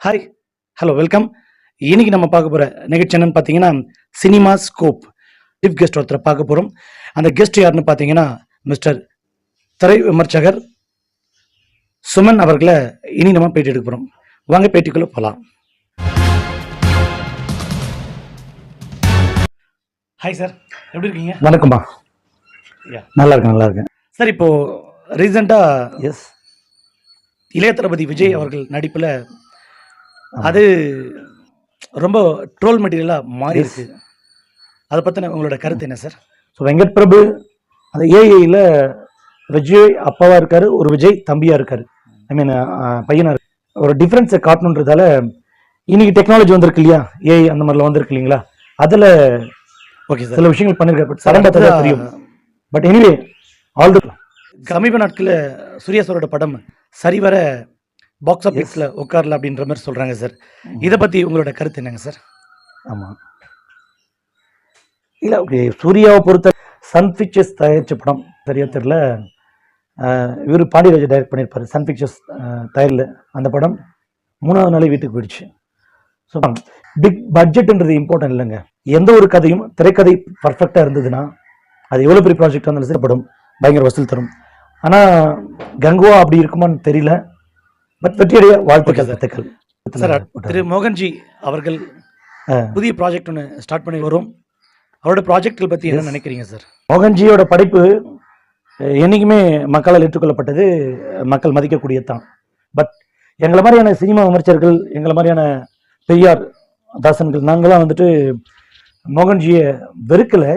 Hi hello welcome இன்னைக்கு நம்ம பார்க்க போகிற நிகழ்ச்சி என்னன்னு பார்த்தீங்கன்னா சினிமா ஸ்கோப் சீஃப் கெஸ்ட் ஒருத்தரை பார்க்க போகிறோம் அந்த கெஸ்ட் யாருன்னு பார்த்தீங்கன்னா மிஸ்டர் திரை விமர்சகர் சுமன் அவர்களை இனி நம்ம பேட்டி எடுக்க போகிறோம் வாங்க பேட்டிக்குள்ளே போகலாம் ஹாய் சார் எப்படி இருக்கீங்க? வணக்கம்மா. நல்லா இருக்கேன் நல்லா இருக்கேன். சார் இப்போ ரீசெண்டாக எஸ் இளைய தளபதி விஜய் அவர்கள் நடிப்பில் அது ரொம்ப ட்ரோல் மெட்டீரியலாக மாறி இருக்கு. அதை பற்றின உங்களோட கருத்து என்ன சார் ஸோ வெங்கட் பிரபு அந்த ஏஐயில் விஜய் அப்பாவா இருக்காரு ஒரு விஜய் தம்பியா இருக்காரு. ஐ மீன் பையனா இருக்கு ஒரு டிஃப்ரென்ஸை காட்டணுன்றதால இன்னைக்கு டெக்னாலஜி வந்திருக்கு இல்லையா? ஏஐ அந்த மாதிரிலாம் வந்திருக்கு இல்லைங்களா? அதில் ஓகே சார் சில விஷயங்கள் பண்ணியிருக்காரு பட் தான் தெரியும். பட் எனிவே ஆல் தி சமீப நாட்களில் சூர்யா சாரோட படம் சரிவர பாக்ஸ் ஆஃபீஸில் உட்காரல அப்படின்ற மாதிரி சொல்கிறாங்க சார் இதை பற்றி உங்களோட கருத்து என்னங்க சார் ஆமாம் இல்லை ஓகே சூர்யாவை பொறுத்த சன் பிக்சர்ஸ் தயாரித்த படம் சரியா தெரில இவர் பாண்டியராஜ் டைரக்ட் பண்ணியிருப்பாரு சன் பிக்சர்ஸ் தயாரில் அந்த படம் மூணாவது நாளே வீட்டுக்கு போயிடுச்சு. ஸோ பிக் பட்ஜெட்ன்றது இம்பார்ட்டன்ட் இல்லைங்க. எந்த ஒரு கதையும் திரைக்கதை பர்ஃபெக்டாக இருந்ததுன்னா அது எவ்வளோ பெரிய ப்ராஜெக்ட் இருந்தாலும் சரி படம் பயங்கர வசூல் தரும். ஆனால் கங்குவா அப்படி இருக்குமான்னு தெரியல. வெற்றியடைய வாழ்த்துக்கள் வாழ்த்துக்கள் சார். திரு மோகன்ஜி அவர்கள். புதிய ப்ராஜெக்ட் ஒன்று ஸ்டார்ட் பண்ணி வரும். அவரோட ப்ராஜெக்ட்கள் பற்றி என்ன நினைக்கிறீங்க சார்? மோகன்ஜியோட படைப்பு அஹ், என்னைக்குமே மக்களால் ஏற்றுக்கொள்ளப்பட்டது மக்கள் மதிக்கக்கூடியது தான். பட் எங்களை மாதிரியான சினிமா விமர்சகர்கள் எங்களை மாதிரியான பெரியார் தாசன்கள் நாங்களாம் வந்துட்டு மோகன்ஜியை வெறுக்கலை.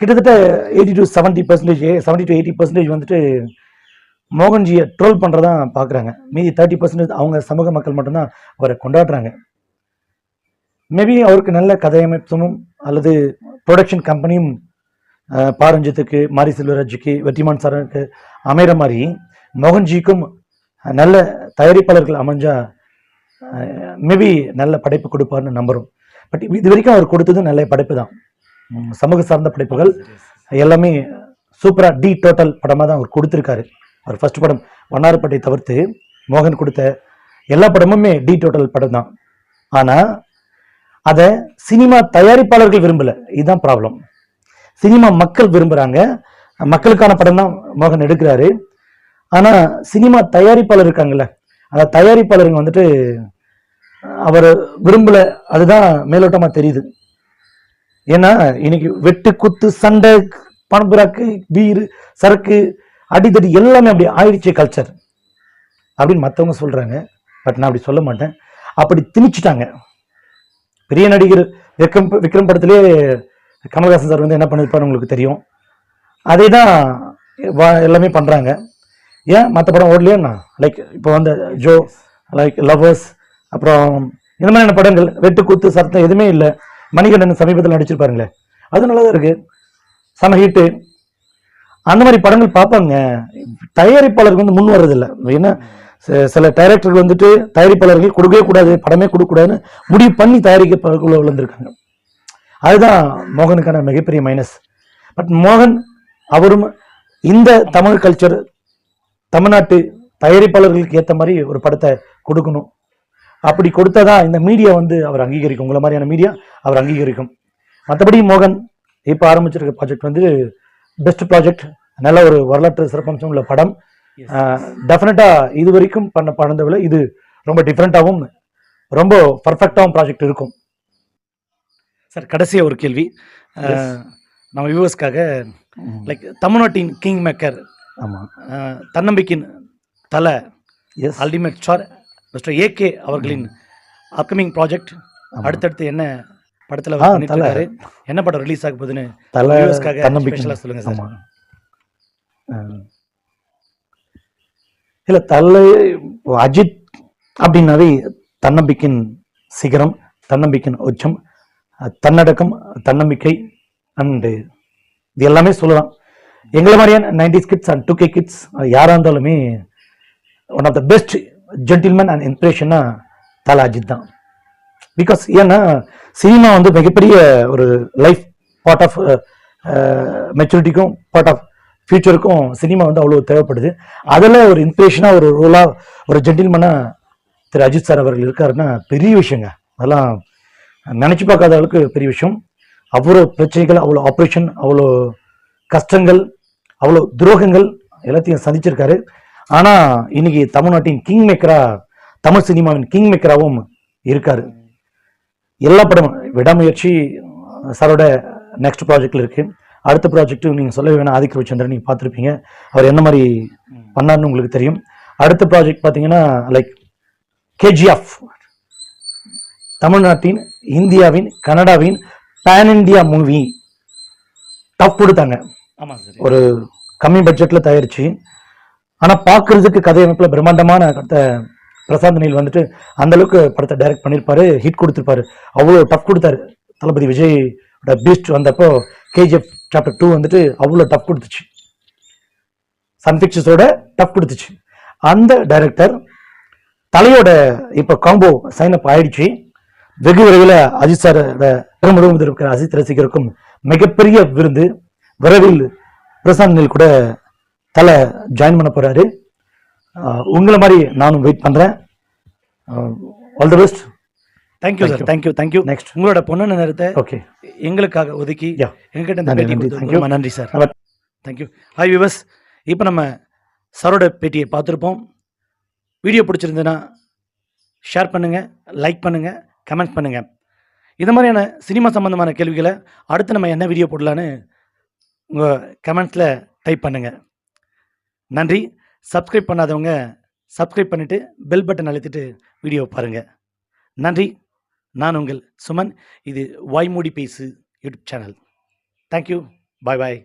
கிட்டத்தட்ட eighty to seventy percentage seventy to eighty percentage வந்துட்டு மோகன்ஜியை ட்ரோல் பண்ணுறதான் பார்க்குறாங்க மீதி தேர்ட்டி பர்சன்டேஜ் அவங்க சமூக மக்கள் மட்டும்தான் அவரை கொண்டாடுறாங்க. மேபி அவருக்கு நல்ல கதையமைப்பும் அல்லது ப்ரொடக்ஷன் கம்பெனியும் பாரஞ்சித்துக்கு மாரி செல்வராஜுக்கு வெற்றிமான் சாருக்கு அமைகிற மாதிரி மோகன்ஜிக்கும் நல்ல தயாரிப்பாளர்கள் அமைஞ்சா மேபி நல்ல படைப்பு கொடுப்பார்னு நம்புகிறோம் பட் இது வரைக்கும் அவர் கொடுத்தது நல்ல படைப்பு தான். சமூக சார்ந்த படைப்புகள் எல்லாமே சூப்பராக டி டோட்டல் படமாக தான் அவர் கொடுத்துருக்காரு. அவர் ஃபர்ஸ்ட் படம் வண்ணாரப்பட்டை தவிர்த்து மோகன் கொடுத்த எல்லா படமுமே டி டோட்டல் படம் தான் ஆனால் அதை சினிமா தயாரிப்பாளர்கள் விரும்பல. இதுதான் ப்ராப்ளம் சினிமா மக்கள் விரும்புகிறாங்க மக்களுக்கான படம் தான் மோகன் எடுக்கிறாரு. ஆனால் சினிமா தயாரிப்பாளர் இருக்காங்கல்ல அந்த தயாரிப்பாளருங்க வந்துட்டு அவர் விரும்பல. அதுதான் மேலோட்டமாக தெரியுது. ஏன்னா இன்னைக்கு வெட்டு குத்து சண்டை பணப்புறாக்கு பீர் சரக்கு அடித்தடி எல்லாமே அப்படி ஆயிடுச்சு கல்ச்சர் அப்படின்னு மற்றவங்க சொல்கிறாங்க பட் நான் அப்படி சொல்ல மாட்டேன். அப்படி திணிச்சிட்டாங்க. பெரிய நடிகர் விக்ரம் விக்ரம் படத்திலே கமல்ஹாசன் சார் வந்து என்ன பண்ணிருப்பாரு உங்களுக்கு தெரியும். அதே தான் எல்லாமே பண்ணுறாங்க ஏன்? மற்ற படம் ஓடலையேண்ணா லைக் இப்போ வந்து ஜோ லைக் லவர்ஸ் அப்புறம் இந்த மாதிரியான படங்கள் வெட்டு சத்தம் எதுவுமே இல்லை. மணிகண்டன் சமீபத்தில் நடிச்சிருப்பாருங்களே. அது நல்லா தான் இருக்குது செம ஹீட்டு அந்த மாதிரி படங்கள் பார்ப்பாங்க. தயாரிப்பாளருக்கு வந்து முன் வர்றதில்லை. ஏன்னா சில டைரக்டர்கள் வந்துட்டு தயாரிப்பாளர்கள் கொடுக்கவே கூடாது படமே கொடுக்கக்கூடாதுன்னு முடிவு பண்ணி தயாரிக்கக்குள்ள விழுந்திருக்காங்க. அதுதான் மோகனுக்கான மிகப்பெரிய மைனஸ் பட் மோகன் அவரும் இந்த தமிழ் கல்ச்சர் தமிழ்நாட்டு தயாரிப்பாளர்களுக்கு ஏற்ற மாதிரி ஒரு படத்தை கொடுக்கணும். அப்படி கொடுத்தாதான் இந்த மீடியா வந்து அவர் அங்கீகரிக்கும். உங்களை மாதிரியான மீடியா அவர் அங்கீகரிக்கும். மற்றபடி மோகன் இப்போ ஆரம்பிச்சிருக்க ப்ராஜெக்ட் வந்து பெஸ்ட் ப்ராஜெக்ட் நல்ல ஒரு வரலாற்று சிறப்பம்சம் உள்ள படம். டெஃபினட்டா இது வரைக்கும் பண்ண படத்தை விட இது ரொம்ப டிஃப்ரெண்ட்டாகவும் ரொம்ப பர்ஃபெக்டாகவும் ப்ராஜெக்ட் இருக்கும். சார் கடைசியாக ஒரு கேள்வி. நம்ம வியூவர்ஸ்க்காக லைக் தமிழ்நாட்டின் கிங் மேக்கர் ஆமாம் தன்னம்பிக்கையின் தலை S ultimate star mister AK அவர்களின் அப்கமிங் ப்ராஜெக்ட் அடுத்தடுத்து என்ன படத்துல பண்ணிட்டு என்ன படம் ரிலீஸ் ஆக போகுதுன்னு தலை தன்னம்பிக்கை. சொல்லுங்க சார். இல்ல தலை அஜித் அப்படின்னாவே தன்னம்பிக்கையின் சிகரம் தன்னம்பிக்கையின் உச்சம் தன்னடக்கம் தன்னம்பிக்கை அண்டு இது எல்லாமே சொல்லலாம். எங்களை மாதிரியான nineties kids and two K kids யாராக இருந்தாலுமே one of the best gentleman and இன்ஸ்பிரேஷன்னா Thala Ajith தான். பிகாஸ் ஏன்னா சினிமா வந்து மிகப்பெரிய ஒரு லைஃப் பார்ட் ஆஃப் மெச்சூரிட்டிக்கும் பார்ட் ஆஃப் ஃபியூச்சருக்கும் சினிமா வந்து அவ்வளோ தேவைப்படுது. அதில் ஒரு இன்ஸ்பிரேஷனாக ஒரு ரோலாக ஒரு ஜென்டில்மனாக திரு அஜித் சார் அவர்கள் இருக்காருன்னா பெரிய விஷயங்க. அதெல்லாம் நினச்சி பார்க்காத அளவுக்கு பெரிய விஷயம். அவ்வளோ பிரச்சனைகள் அவ்வளோ ஆப்ரேஷன் அவ்வளோ கஷ்டங்கள் அவ்வளோ துரோகங்கள் எல்லாத்தையும் சந்திச்சிருக்காரு. ஆனால் இன்னைக்கு தமிழ்நாட்டின் கிங் மேக்கராக தமிழ் சினிமாவின் கிங் மேக்கராகவும் இருக்காரு. எல்லா படமும் விடாமுயற்சி சாரோட நெக்ஸ்ட் ப்ராஜெக்ட்ல இருக்கு. அடுத்த ப்ராஜெக்ட் நீங்க சொல்ல வேணாம் ஆதிக்க ரவிச்சந்திரன் நீங்க பார்த்துருப்பீங்க. அவர் என்ன மாதிரி பண்ணாருன்னு உங்களுக்கு தெரியும். அடுத்த ப்ராஜெக்ட் பார்த்தீங்கன்னா லைக் கேஜிஎஃப் தமிழ்நாட்டின் இந்தியாவின் கனடாவின் பேன் இந்தியா மூவி டஃப் கொடுத்தாங்க. ஒரு கம்மி பட்ஜெட்ல தயாரிச்சு. ஆனா பார்க்கிறதுக்கு கதையமைப்புல பிரம்மாண்டமான கதை பிரசாந்த் நீல் வந்துட்டு அந்த அளவுக்கு படத்தை டைரக்ட் பண்ணியிருப்பாரு ஹிட் கொடுத்துருப்பாரு. அவ்வளோ டஃப் கொடுத்தாரு. தளபதி விஜய் பீஸ்ட் வந்தப்போ கேஜிஎஃப் சாப்டர் டூ வந்துட்டு அவ்வளோ டஃப் கொடுத்துச்சு. சன் பிக்சர்ஸோட டஃப் கொடுத்துச்சு. அந்த டைரக்டர் தலையோட இப்போ காம்போ சைன் அப் ஆயிடுச்சு. வெகு விரைவில் அஜித் சாரோட பெருமுதல் இருக்கிற அஜித் ரசிகருக்கும் மிகப்பெரிய விருந்து. விரைவில் பிரசாந்த் நீல் கூட தலை ஜாயின் பண்ண போகிறாரு உங்களை மாதிரி நானும் வெயிட் பண்றேன். All the best thank you sir you. Thank you thank you next உங்களோட பொண்ணு நேரத்தை ஓகே எங்களுக்காக ஒதுக்கி இந்த நன்றி, பேட்டி you. ரொம்ப நன்றி சார் நம்ம- தேங்க்யூ ஹாய் விவஸ் இப்போ நம்ம சரோட பேட்டியை பார்த்துருப்போம். வீடியோ பிடிச்சிருந்ததுன்னா ஷேர் பண்ணுங்க லைக் பண்ணுங்க கமெண்ட் பண்ணுங்க. இது மாதிரியான சினிமா சம்பந்தமான கேள்விகளை அடுத்து நம்ம என்ன வீடியோ போடலான்னு உங்கள் கமெண்ட்ஸில் டைப் பண்ணுங்க. நன்றி. சப்ஸ்கிரைப் பண்ணாதவங்க சப்ஸ்கிரைப் பண்ணிவிட்டு பெல் பட்டன் அழுத்திட்டு வீடியோ பாருங்கள் நன்றி. நான் உங்கள் சுமன். இது Vaaimoodi Pesu YouTube channel. Thank you bye bye